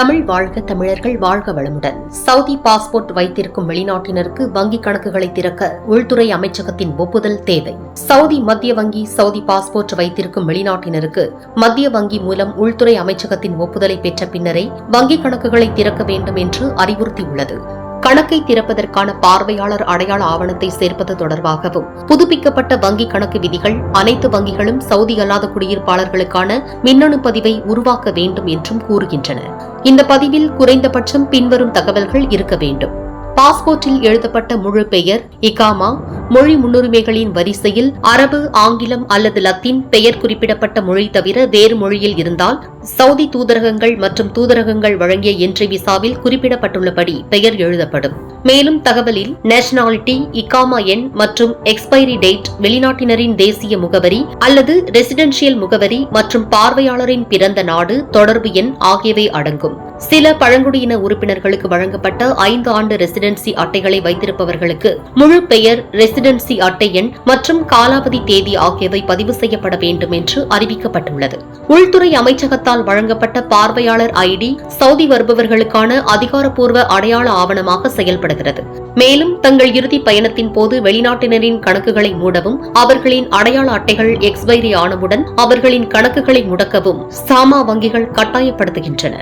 தமிழ் வாழ்க தமிழர்கள் வாழ்க வளமுடன். சவுதி பாஸ்போர்ட் வைத்திருக்கும் வெளிநாட்டினருக்கு வங்கிக் கணக்குகளை திறக்க உள்துறை அமைச்சகத்தின் ஒப்புதல் தேவை. சவுதி மத்திய வங்கி சவுதி பாஸ்போர்ட் வைத்திருக்கும் வெளிநாட்டினருக்கு மத்திய வங்கி மூலம் உள்துறை அமைச்சகத்தின் ஒப்புதலை பெற்ற பின்னரே வங்கிக் கணக்குகளை திறக்க வேண்டும் என்று அறிவுறுத்தியுள்ளது. கணக்கை திறப்பதற்கான பார்வையாளர் அடையாள ஆவணத்தை சேர்ப்பது தொடர்பாகவும் புதுப்பிக்கப்பட்ட வங்கி கணக்கு விதிகள் அனைத்து வங்கிகளும் சவுதி அல்லாத குடியிருப்பாளர்களுக்கான மின்னணு பதிவை உருவாக்க வேண்டும் என்றும் கூறுகின்றன. இந்த பதிவில் குறைந்தபட்சம் பின்வரும் தகவல்கள் இருக்க வேண்டும். பாஸ்போர்ட்டில் எழுதப்பட்ட முழு பெயர் இகாமா மொழி முன்னுரிமைகளின் வரிசையில் அரபு ஆங்கிலம் அல்லது லத்தீன் பெயர் குறிப்பிடப்பட்ட மொழி தவிர வேறு மொழியில் இருந்தால் சவுதி தூதரகங்கள் மற்றும் தூதரகங்கள் வழங்கிய என்ட்ரி விசாவில் குறிப்பிடப்பட்டுள்ளபடி பெயர் எழுதப்படும். மேலும் தகவலில் நேஷனாலிட்டி இகாமா எண் மற்றும் எக்ஸ்பைரி டேட் வெளிநாட்டினரின் தேசிய முகவரி அல்லது ரெசிடென்ஷியல் முகவரி மற்றும் பார்வையாளரின் பிறந்த நாடு தொடர்பு எண் ஆகியவை அடங்கும். சில பழங்குடியின உறுப்பினர்களுக்கு வழங்கப்பட்ட ஐந்து ஆண்டு ரெசிடென்சி அட்டைகளை வைத்திருப்பவர்களுக்கு முழு பெயர் ரெசிடென்சி அட்டை எண் மற்றும் காலாவதி தேதி ஆகியவை பதிவு செய்யப்பட வேண்டும் என்று அறிவிக்கப்பட்டுள்ளது. உள்துறை அமைச்சகத்தால் வழங்கப்பட்ட பார்வையாளர் ஐடி சவுதி வருபவர்களுக்கான அதிகாரப்பூர்வ அடையாள ஆவணமாக செயல்படுகிறது. மேலும் தங்கள் இறுதி பயணத்தின் போது வெளிநாட்டினரின் கணக்குகளை மூடவும் அவர்களின் அடையாள அட்டைகள் எக்ஸ்பைரி ஆனவுடன் அவர்களின் கணக்குகளை முடக்கவும் சாமா வங்கிகள் கட்டாயப்படுத்துகின்றன.